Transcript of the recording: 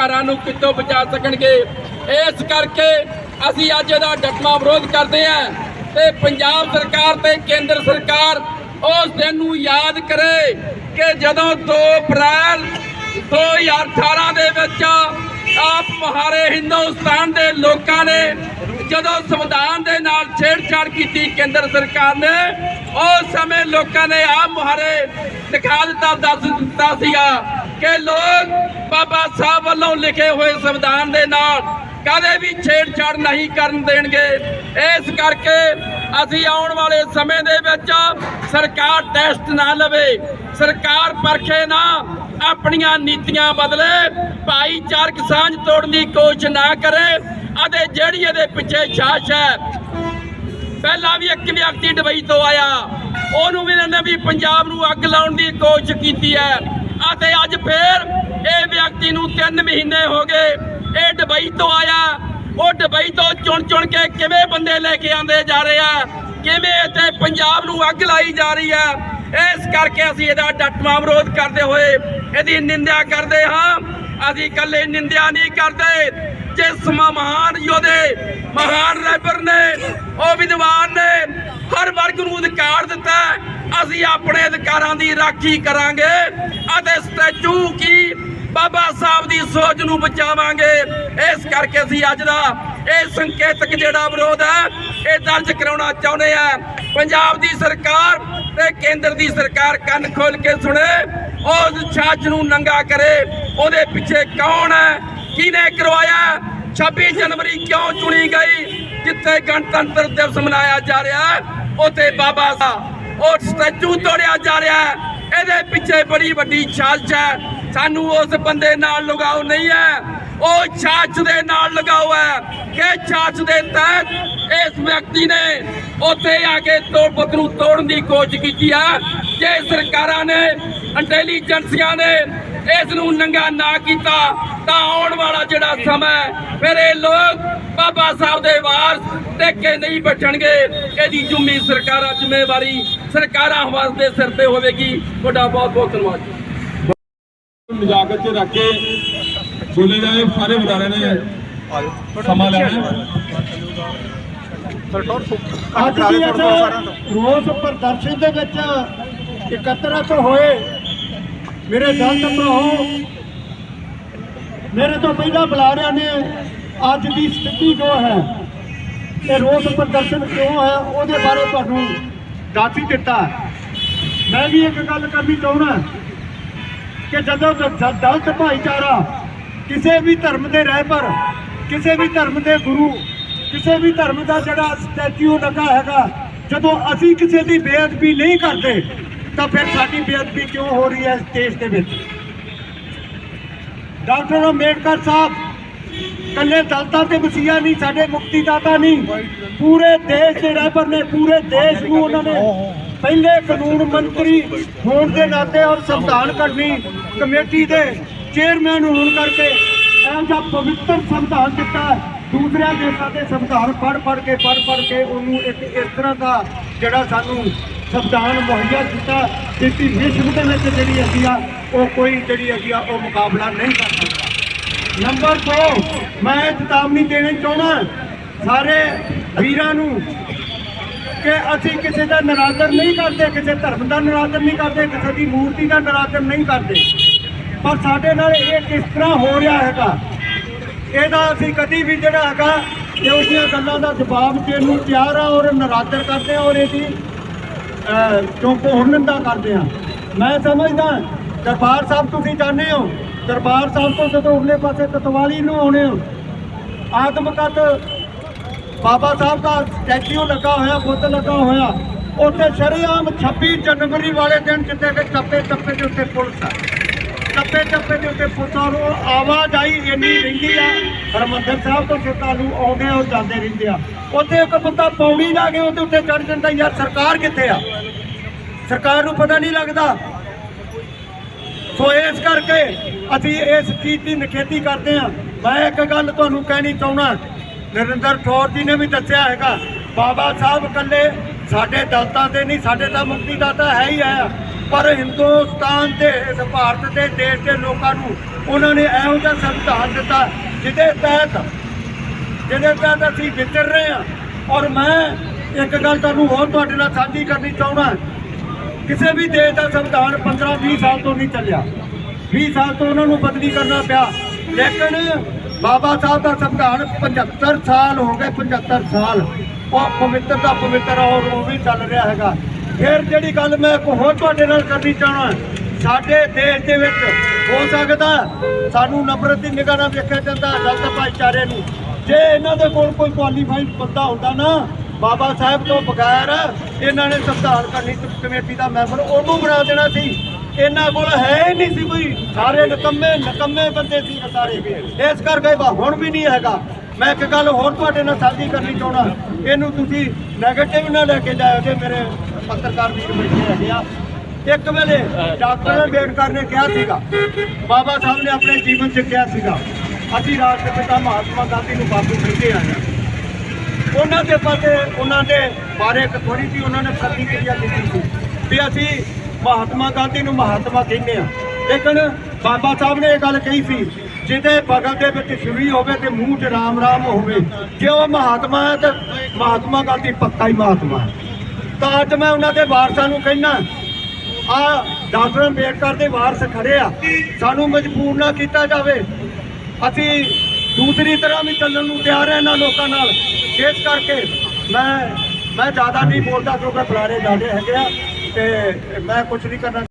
ਘਰਾਂ ਨੂੰ ਕਿੱਥੋਂ ਬਚਾ ਸਕਣਗੇ? ਇਸ ਕਰਕੇ ਅਸੀਂ ਅੱਜ ਇਹਦਾ ਡਟਵਾ ਵਿਰੋਧ ਕਰਦੇ ਹਾਂ ਤੇ ਪੰਜਾਬ ਸਰਕਾਰ ਤੇ ਕੇਂਦਰ ਸਰਕਾਰ ਉਸ ਦਿਨ ਨੂੰ ਯਾਦ ਕਰੇ ਕਿ ਜਦੋਂ 2 ਅਪ੍ਰੈਲ 2018 ਦੇ ਵਿੱਚ ਆਪ ਮਹਾਰੇ ਹਿੰਦੁਸਤਾਨ ਦੇ ਲੋਕਾਂ ਨੇ ਜਦੋਂ ਸੰਵਿਧਾਨ ਦੇ ਨਾਲ ਛੇੜਛਾੜ ਕੀਤੀ ਕੇਂਦਰ ਸਰਕਾਰ ਨੇ, ਉਸ ਸਮੇਂ ਲੋਕਾਂ ਨੇ ਆਪ ਮੁਹਾਰੇ ਦਿਖਾ ਦਿੱਤਾ, ਦੱਸ ਦਿੱਤਾ ਸੀਗਾ। ਕਿ ਲੋਕ ਬਾਬਾ ਸਾਹਿਬ ਵੱਲੋਂ ਲਿਖੇ ਹੋਏ ਸੰਵਿਧਾਨ ਦੇ ਨਾਲ ਕਦੇ ਵੀ ਛੇੜਛਾੜ ਨਹੀਂ ਕਰਨ ਦੇਣਗੇ। ਇਸ ਕਰਕੇ ਅਸੀਂ ਆਉਣ ਵਾਲੇ ਸਮੇਂ ਦੇ ਵਿੱਚ ਸਰਕਾਰ ਟੈਸਟ ਨਾ ਲਵੇ, ਸਰਕਾਰ ਪਰਖੇ ਨਾ, ਆਪਣੀਆਂ ਨੀਤੀਆਂ ਬਦਲੇ, ਭਾਈਚਾਰਕ ਸਾਂਝ ਤੋੜਨ ਦੀ ਕੋਸ਼ਿਸ਼ ਨਾ ਕਰੇ। ਅਤੇ ਜਿਹੜੀ ਇਹਦੇ ਪਿੱਛੇ ਛਾਛ ਹੈ, ਪਹਿਲਾਂ ਵੀ ਇੱਕ ਵਿਅਕਤੀ ਦੁਬਈ ਤੋਂ ਆਇਆ, ਉਹਨੂੰ ਵੀ ਇਹਨਾਂ ਨੇ ਵੀ ਪੰਜਾਬ ਨੂੰ ਅੱਗ ਲਾਉਣ ਦੀ ਕੋਸ਼ਿਸ਼ ਕੀਤੀ ਹੈ। ਅਤੇ ਅੱਜ ਫੇਰ ਇਹ ਵਿਅਕਤੀ ਨੂੰ 3 ਮਹੀਨੇ ਹੋ ਗਏ, ਇਹ ਦੁਬਈ ਤੋਂ ਆਇਆ। ਉਹ ਦੁਬਈ ਤੋਂ ਚੁਣ ਚੁਣ ਕੇ ਕਿਵੇਂ ਬੰਦੇ ਲੈ ਕੇ ਆਂਦੇ ਜਾ ਰਹੇ ਆ? ਕਿਵੇਂ ਇੱਥੇ ਪੰਜਾਬ ਨੂੰ ਅੱਗ ਲਾਈ ਜਾ ਰਹੀ ਆ? ਇਸ ਕਰਕੇ ਅਸੀਂ ਇਹਦਾ ਡਟਵਾ ਵਿਰੋਧ ਕਰਦੇ ਹੋਏ ਇਹਦੀ ਨਿੰਦਿਆ ਕਰਦੇ ਹਾਂ। ਅਸੀਂ ਇਕੱਲੇ ਨਿੰਦਿਆ ਨਹੀਂ ਕਰਦੇ। ਜਿਸ ਮਹਾਨ ਯੋਧੇ, ਮਹਾਨ ਰਹਿਬਰ ਨੇ, ਉਹ ਵਿਦਵਾਨ ਨੇ ਹਰ ਵਰਗ ਨੂੰ ਅਧਿਕਾਰ ਦਿੱਤਾ ਅਸੀਂ ਆਪਣੇ ਅਧਿਕਾਰਾਂ ਦੀ ਰਾਖੀ ਕਰਾਂਗੇ ਅਤੇ ਸਟੈਚੂ ਕੀ ਬਾਬਾ ਸਾਹਿਬ ਦੀ ਸੋਚ ਨੂੰ ਬਚਾਵਾਂਗੇ। ਇਸ ਕਰਕੇ ਅਸੀਂ ਅੱਜ ਦਾ ਇਹ ਸੰਕੇਤਕ ਜਿਹੜਾ ਵਿਰੋਧ ਹੈ, ਇਹ ਦਰਜ ਕਰਾਉਣਾ ਚਾਹੁੰਦੇ ਆ ਪੰਜਾਬ ਦੀ ਸਰਕਾਰ ਤੇ ਕੇਂਦਰ ਦੀ ਸਰਕਾਰ ਕੰਨ ਖੋਲ ਕੇ ਸੁਣੇ, ਉਸ ਛਾਛ ਨੂੰ ਨੰਗਾ ਕਰੇ। ਉਹਦੇ ਪਿੱਛੇ ਕੌਣ ਹੈ? ਕਿਹਨੇ ਕਰਵਾਇਆ? 26 ਜਨਵਰੀ ਕਿਉਂ ਚੁਣੀ ਗਈ? ਜਿੱਥੇ ਗਣਤੰਤਰ ਦਿਵਸ ਮਨਾਇਆ ਜਾ ਰਿਹਾ ਹੈ ਬਾਬਾ ਸਾਹਿਬ ਉਹ ਸਟੈਚੂ ਤੋੜਿਆ ਜਾ ਰਿਹਾ ਇਹਦੇ ਪਿੱਛੇ ਬੜੀ ਵੱਡੀ ਸਾਜ਼ਿਸ਼ ਹੈ। ਸਾਨੂੰ ਉਸ ਬੰਦੇ ਨਾਲ ਲਗਾਓ ਨਹੀਂ ਹੈ। ਉਹ ਛਾਛ ਦੇ ਨਾਲ ਲਗਾਓ ਹੈ। ਕਿ ਛਾਛ ਦੇ ਤਹਿਤ ਇਸ ਵਿਅਕਤੀ ਨੇ ਉੱਥੇ ਆ ਕੇ ਤੋੜ ਨੂੰ ਤੋੜਨ ਦੀ ਕੋਸ਼ਿਸ਼ ਕੀਤੀ ਹੈ। ਜੇ ਸਰਕਾਰਾਂ ਨੇ ਇੰਟੈਲੀਜੈਂਸੀਆਂ ਨੇ ਇਸ ਨੂੰ ਨੰਗਾ ਨਾ ਕੀਤਾ ਤਾਂ ਆਉਣ ਵਾਲਾ ਜਿਹੜਾ ਸਮਾਂ ਫਿਰ ਇਹ ਲੋਕ ਬਾਬਾ ਸਾਹਿਬ ਦੇ ਵਾਰਸ ਟੇਕੇ ਨਹੀਂ ਬੈਠਣਗੇ। ਇਹਦੀ ਜ਼ਿੰਮੇ ਸਰਕਾਰਾਂ ਜ਼ਿੰਮੇਵਾਰੀ ਸਰਕਾਰਾਂ ਵਾਸਤੇ ਸਿਰ ਤੇ ਹੋਵੇਗੀ। ਤੁਹਾਡਾ ਬਹੁਤ ਬਹੁਤ ਧੰਨਵਾਦ ਜੀ। ਨਜ਼ਾਕਤ ਚ ਰੱਖ ਕੇ ਬੋਲੇ ਜਾਏ ਸਾਰੇ ਬੁਲਾਰੇ ਨੇ। ਸਮਾਂ ਲੈਣਾ ਅੱਜ ਦੀ ਇਸ ਰੋਸ ਪ੍ਰਦਰਸ਼ਨ ਦੇ ਵਿੱਚ ਇਕੱਤਰਤ ਹੋਏ। ਮੇਰੇ ਦਲਤ ਭਰਾਓ। ਮੇਰੇ ਤੋਂ ਪਹਿਲਾਂ ਬੁਲਾਰਿਆਂ ਨੇ ਅੱਜ ਦੀ ਸਥਿਤੀ ਜੋ ਹੈ ਇਹ ਰੋਸ ਪ੍ਰਦਰਸ਼ਨ ਕਿਉਂ ਹੈ, ਉਹਦੇ ਬਾਰੇ ਤੁਹਾਨੂੰ ਦੱਸ ਹੀ ਦਿੱਤਾ। ਮੈਂ ਵੀ ਇੱਕ ਗੱਲ ਕਰਨੀ ਚਾਹੁੰਦਾ ਕਿ ਜਦੋਂ ਦਲਤ ਭਾਈਚਾਰਾ ਕਿਸੇ ਵੀ ਧਰਮ ਦੇ ਰਹਿਬਰ ਕਿਸੇ ਵੀ ਧਰਮ ਦੇ ਗੁਰੂ, ਕਿਸੇ ਵੀ ਧਰਮ ਦਾ ਜਿਹੜਾ ਸਟੈਚੂ ਲੱਗਾ ਹੈਗਾ, ਜਦੋਂ ਅਸੀਂ ਕਿਸੇ ਦੀ ਬੇਅਦਬੀ ਨਹੀਂ ਕਰਦੇ ਤਾਂ ਫਿਰ ਸਾਡੀ ਬੇਅਦਬੀ ਕਿਉਂ ਹੋ ਰਹੀ ਹੈ ਇਸ ਦੇਸ਼ ਦੇ ਵਿੱਚ? ਡਾਕਟਰ ਅੰਬੇਡਕਰ ਸਾਹਿਬ ਕੱਲੇ ਦਲਤਾਂ ਤੇ ਵਸੀਆ ਨਹੀਂ, ਸਾਡੇ ਮੁਕਤੀ ਦਾਤਾ ਨਹੀਂ। ਪੂਰੇ ਦੇਸ਼ ਦੇ ਰਹਿਬਰ ਨੇ, ਪੂਰੇ ਦੇਸ਼ ਨੂੰ ਉਹਨਾਂ ਨੇ ਪਹਿਲੇ ਕਾਨੂੰਨ ਮੰਤਰੀ ਹੋਣ ਦੇ ਨਾਤੇ ਔਰ ਸੰਵਿਧਾਨ ਕਰਨੀ ਕਮੇਟੀ ਦੇ ਚੇਅਰਮੈਨ ਹੋਣ ਕਰਕੇ ਇਹ ਜਿਹਾ ਪਵਿੱਤਰ ਸੰਵਿਧਾਨ ਦਿੱਤਾ ਦੂਸਰਿਆਂ ਦੇਸ਼ਾਂ ਦੇ ਸੰਵਿਧਾਨ ਪੜ੍ਹ ਪੜ੍ਹ ਕੇ ਪੜ੍ਹ ਪੜ੍ਹ ਕੇ ਉਹਨੂੰ ਇੱਕ ਇਸ ਤਰ੍ਹਾਂ ਦਾ ਜਿਹੜਾ ਸਾਨੂੰ ਸੰਵਿਧਾਨ ਮੁਹੱਈਆ ਕੀਤਾ। ਜਿਸ ਵਿਸ਼ਵ ਦੇ ਵਿੱਚ ਜਿਹੜੀ ਹੈਗੀ ਆ, ਉਹ ਕੋਈ ਜਿਹੜੀ ਹੈਗੀ ਆ, ਉਹ ਮੁਕਾਬਲਾ ਨਹੀਂ ਕਰ ਸਕਦਾ। ਨੰਬਰ 2 ਮੈਂ ਇਹ ਚੇਤਾਵਨੀ ਦੇਣੀ ਚਾਹੁੰਦਾ ਸਾਰੇ ਵੀਰਾਂ ਨੂੰ ਕਿ ਅਸੀਂ ਕਿਸੇ ਦਾ ਨਰਾਦਰ ਨਹੀਂ ਕਰਦੇ, ਕਿਸੇ ਧਰਮ ਦਾ ਨਰਾਦਰ ਨਹੀਂ ਕਰਦੇ, ਕਿਸੇ ਦੀ ਮੂਰਤੀ ਦਾ ਨਰਾਦਰ ਨਹੀਂ ਕਰਦੇ। ਪਰ ਸਾਡੇ ਨਾਲ ਇਹ ਕਿਸ ਤਰ੍ਹਾਂ ਹੋ ਰਿਹਾ ਹੈਗਾ? ਇਹਦਾ ਅਸੀਂ ਕਦੀ ਵੀ ਜਿਹੜਾ ਹੈਗਾ, ਇਹ ਉਸਦੀਆਂ ਗੱਲਾਂ ਦਾ ਜਵਾਬ ਦੇਣ ਨੂੰ ਤਿਆਰ ਆ ਔਰ ਨਰਾਦਰ ਕਰਦੇ ਆ ਔਰ ਇਹਦੀ ਚੁੱਪ ਹੁਣਨ ਨਿੰਦਾ ਕਰਦੇ ਆ। ਮੈਂ ਸਮਝਦਾ ਦਰਬਾਰ ਸਾਹਿਬ ਤੁਸੀਂ ਜਾਣਦੇ ਹੋ। ਦਰਬਾਰ ਸਾਹਿਬ ਤੋਂ ਜਦੋਂ ਉਰਲੇ ਪਾਸੇ ਕਤਵਾਲੀ ਨੂੰ ਆਉਣੇ ਹੋ ਆਤਮਕਤ ਬਾਬਾ ਸਾਹਿਬ ਦਾ ਸਟੈਚੂ ਲੱਗਾ ਹੋਇਆ, ਬੁੱਤ ਲੱਗਾ ਹੋਇਆ, ਉੱਥੇ ਸ਼ਰੇਆਮ 26 ਜਨਵਰੀ ਵਾਲੇ ਦਿਨ ਜਿੱਥੇ ਕਿ ਟੱਪੇ ਟੱਪੇ ਦੇ ਉੱਤੇ ਪੁਲਿਸ ਆ। ਟੱਪੇ ਟੱਪੇ ਦੇ ਉੱਤੇ ਪੁਲਿਸਾਂ ਨੂੰ ਆਵਾਜਾਈ ਇੰਨੀ ਰਹਿੰਦੀ ਆ। ਹਰਮੰਦਰ ਸਾਹਿਬ ਤੋਂ ਸ਼ਰਧਾਲੂ ਆਉਂਦੇ ਔਰ ਜਾਂਦੇ ਰਹਿੰਦੇ ਆ। ਉੱਥੇ ਇੱਕ ਬੰਦਾ ਪੌੜੀ ਲਾ ਕੇ ਉਹਦੇ ਉੱਤੇ ਚੜ ਜਾਂਦਾ, ਯਾਰ ਸਰਕਾਰ ਕਿੱਥੇ ਆ? ਸਰਕਾਰ ਨੂੰ ਪਤਾ ਨਹੀਂ ਲੱਗਦਾ। ਸੋ ਇਸ ਕਰਕੇ ਅਸੀਂ ਇਸ ਚੀਜ਼ ਦੀ ਨਿਖੇਧੀ ਕਰਦੇ ਹਾਂ। ਮੈਂ ਇੱਕ ਗੱਲ ਤੁਹਾਨੂੰ ਕਹਿਣੀ ਚਾਹੁੰਦਾ, ਨਰਿੰਦਰ ਠੌਰ ਜੀ ਨੇ ਵੀ ਦੱਸਿਆ ਹੈਗਾ, ਬਾਬਾ ਸਾਹਿਬ ਇਕੱਲੇ ਸਾਡੇ ਦਲਤਾਂ ਦੇ ਨਹੀਂ, ਸਾਡੇ ਤਾਂ ਮੁਕਤੀ ਦਾਤਾ ਹੈ ਹੀ ਹੈ। ਪਰ ਹਿੰਦੁਸਤਾਨ ਦੇ ਇਸ ਭਾਰਤ ਦੇ ਦੇਸ਼ ਦੇ ਲੋਕਾਂ ਨੂੰ ਉਹਨਾਂ ਨੇ ਇਹੋ ਜਿਹਾ ਸੰਵਿਧਾਨ ਦਿੱਤਾ ਜਿਹਦੇ ਤਹਿਤ ਜਿਹਦੇ ਤਹਿਤ ਅਸੀਂ ਵਿਚਰ ਰਹੇ ਹਾਂ। ਔਰ ਮੈਂ ਇੱਕ ਗੱਲ ਤੁਹਾਨੂੰ ਹੋਰ ਤੁਹਾਡੇ ਨਾਲ ਸਾਂਝੀ ਕਰਨੀ ਚਾਹੁੰਦਾ ਕਿਸੇ ਵੀ ਦੇਸ਼ ਦਾ ਸੰਵਿਧਾਨ 15 20 ਸਾਲ ਤੋਂ ਨਹੀਂ ਚੱਲਿਆ। 20 ਸਾਲ ਤੋਂ ਉਹਨਾਂ ਨੂੰ ਬਦਲੀ ਕਰਨਾ ਪਿਆ। ਲੇਕਿਨ ਬਾਬਾ ਸਾਹਿਬ ਦਾ ਸੰਵਿਧਾਨ 75 ਸਾਲ ਹੋ ਗਏ 75 ਸਾਲ। ਉਹ ਪਵਿੱਤਰ ਦਾ ਪਵਿੱਤਰ ਔਰ ਉਹ ਵੀ ਚੱਲ ਰਿਹਾ ਹੈਗਾ। ਫਿਰ ਜਿਹੜੀ ਗੱਲ ਮੈਂ ਇੱਕ ਹੋਰ ਤੁਹਾਡੇ ਨਾਲ ਕਰਨੀ ਚਾਹਣਾ, ਸਾਡੇ ਦੇਸ਼ ਦੇ ਵਿੱਚ ਹੋ ਸਕਦਾ ਸਾਨੂੰ ਨਫ਼ਰਤ ਦੀ ਨਿਗਾਹ ਨਾਲ ਵੇਖਿਆ ਜਾਂਦਾ ਦਲਤ ਭਾਈਚਾਰੇ ਨੂੰ। ਜੇ ਇਹਨਾਂ ਦੇ ਕੋਲ ਕੋਈ ਕੁਆਲੀਫਾਈਡ ਬੰਦਾ ਹੁੰਦਾ ਨਾ, ਬਾਬਾ ਸਾਹਿਬ ਤੋਂ ਬਗੈਰ ਇਹਨਾਂ ਨੇ ਸੰਵਿਧਾਨ ਕਰਨੀ ਕਮੇਟੀ ਦਾ ਮੈਂਬਰ ਉਹਨੂੰ ਬਣਾ ਦੇਣਾ ਸੀ। ਇਹਨਾਂ ਕੋਲ ਹੈ ਹੀ ਨਹੀਂ ਸੀ ਕੋਈ। ਸਾਰੇ ਨਕੰਮੇ ਨਕੰਮੇ ਬੰਦੇ ਸੀ ਸਾਰੇ। ਇਸ ਕਰਕੇ ਬਾ ਹੁਣ ਵੀ ਨਹੀਂ ਹੈਗਾ। ਮੈਂ ਇੱਕ ਗੱਲ ਹੋਰ ਤੁਹਾਡੇ ਨਾਲ ਸਾਂਝੀ ਕਰਨੀ ਚਾਹਣਾ ਇਹਨੂੰ ਤੁਸੀਂ 네ਗੇਟਿਵ ਨਾ ਲੈ ਕੇ ਜਾਇਓ ਜੇ ਮੇਰੇ ਪੱਤਰਕਾਰ ਵੀ ਬੈਠੇ ਹੈਗੇ ਆ। ਇੱਕ ਵੇਲੇ ਡਾਕਟਰ ਅੰਬੇਡਕਰ ਨੇ ਕਿਹਾ ਸੀਗਾ, ਬਾਬਾ ਸਾਹਿਬ ਨੇ ਆਪਣੇ ਜੀਵਨ 'ਚ ਕਿਹਾ ਸੀਗਾ, ਅਸੀਂ ਰਾਸ਼ਟਰ ਪਿਤਾ ਮਹਾਤਮਾ ਗਾਂਧੀ ਨੂੰ ਬਾਪੂ ਕਹਿੰਦੇ ਆ ਉਹਨਾਂ ਦੇ ਪਾਸੇ ਉਹਨਾਂ ਦੇ ਬਾਰੇ ਇੱਕ ਥੋੜੀ ਜਿਹੀ ਉਹਨਾਂ ਨੇ ਪ੍ਰਤੀਕਿਰਿਆ ਦਿੱਤੀ ਸੀ ਵੀ ਅਸੀਂ ਮਹਾਤਮਾ ਗਾਂਧੀ ਨੂੰ ਮਹਾਤਮਾ ਕਹਿੰਦੇ ਆ ਲੇਕਿਨ ਬਾਬਾ ਸਾਹਿਬ ਨੇ ਇਹ ਗੱਲ ਕਹੀ ਸੀ, ਜਿਹਦੇ ਬਗਲ ਦੇ ਵਿੱਚ ਛੁਰੀ ਹੋਵੇ ਤੇ ਮੂੰਹ 'ਚ ਰਾਮ ਰਾਮ ਹੋਵੇ, ਜੇ ਉਹ ਮਹਾਤਮਾ ਹੈ ਤੇ ਮਹਾਤਮਾ ਗਾਂਧੀ ਪੱਕਾ ਹੀ ਮਹਾਤਮਾ ਹੈ। ਤਾਂ ਅੱਜ ਮੈਂ ਉਹਨਾਂ ਦੇ ਵਾਰਸਾਂ ਨੂੰ ਕਹਿਣਾ ਆ ਡਾਕਟਰ ਅੰਬੇਡਕਰ ਦੇ ਵਾਰਸ ਖੜੇ ਆ, ਸਾਨੂੰ ਮਜਬੂਰ ਨਾ ਕੀਤਾ ਜਾਵੇ। ਅਸੀਂ ਦੂਸਰੀ ਤਰ੍ਹਾਂ ਵੀ ਚੱਲਣ ਨੂੰ ਤਿਆਰ ਹਾਂ ਇਹਨਾਂ ਲੋਕਾਂ ਨਾਲ। ਇਸ ਕਰਕੇ ਮੈਂ ਮੈਂ ਜ਼ਿਆਦਾ ਨਹੀਂ ਬੋਲਦਾ ਕਿਉਂਕਿ ਬੁਲਾਰੇ ਜ਼ਿਆਦੇ ਹੈਗੇ ਆ, ਤੇ ਮੈਂ ਕੁਝ ਨਹੀਂ ਕਰਨਾ।